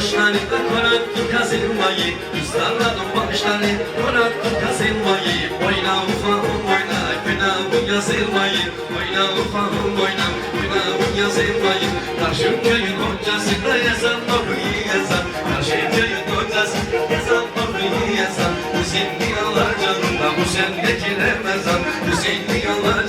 bakışları Bıraktı kazılmayı Üstadladım bakışları Bıraktı kazılmayı Oyna ufağım oyna Günahım yazılmayı Oyna ufağım oyna Günahım yazılmayı Karşı köyün hocası da yazan Doğruyu yazan. Karşı köyün Hüseyinli yanar canına, bu sendeki remezan Hüseyinli yanar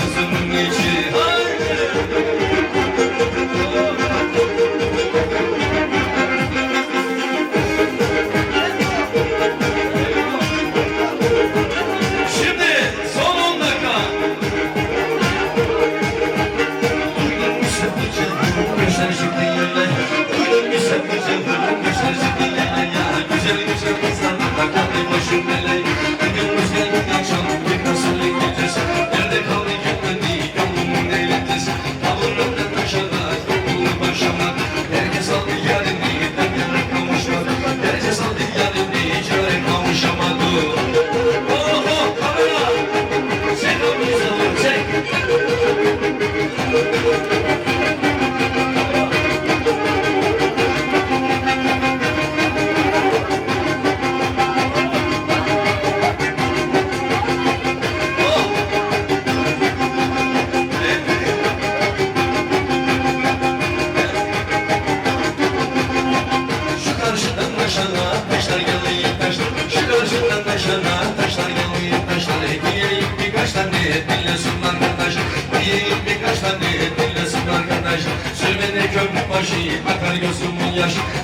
başı Akar gözümün yaşı.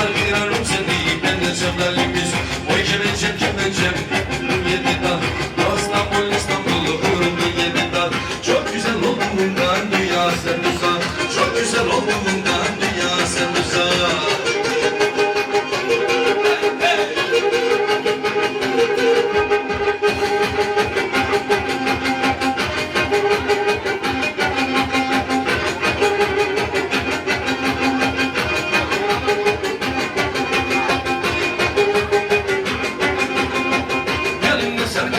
dalgi ranum se ben de se vdalim iz, oj že večer, če večer, je ti ta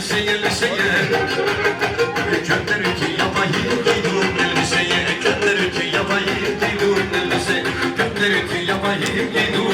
elbiseye elbiseye. Könder ki yapayım giydum elbiseye. Könder ki yapayım giydum elbise Könder ki yapayım giydum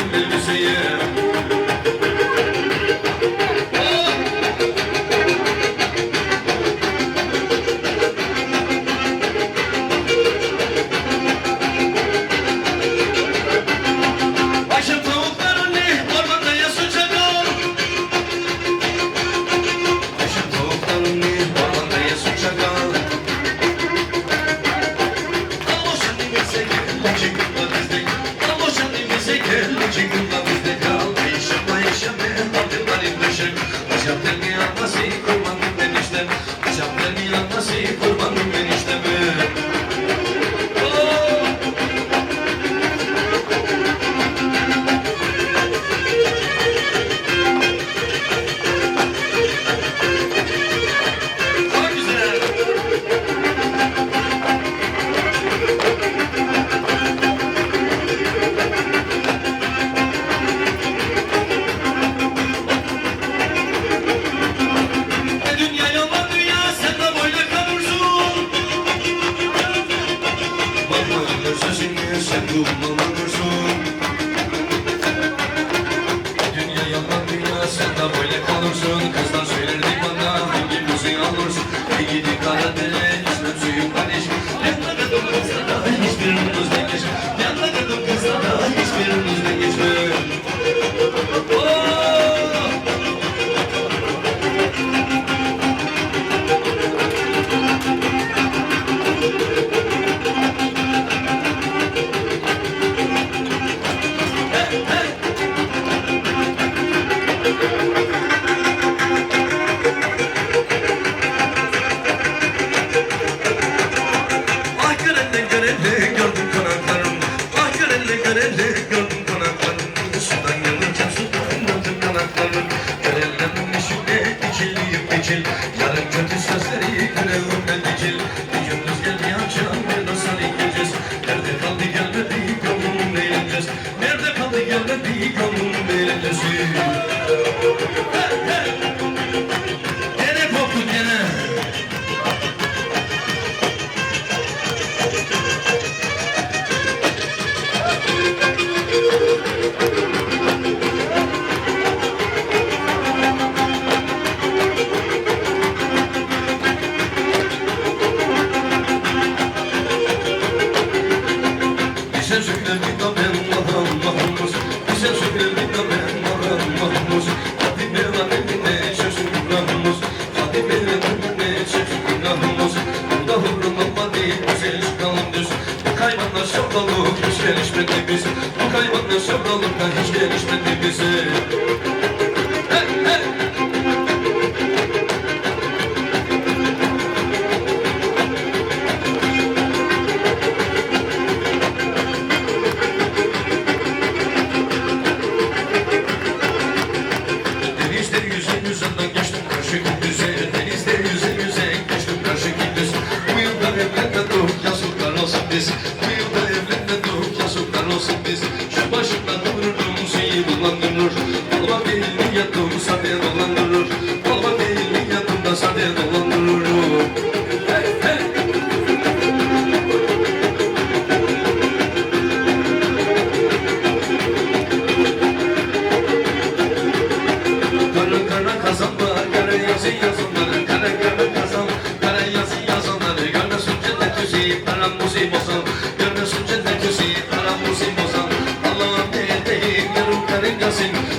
görele görele it. de così, para musimosa, alla mente, ero carengasin,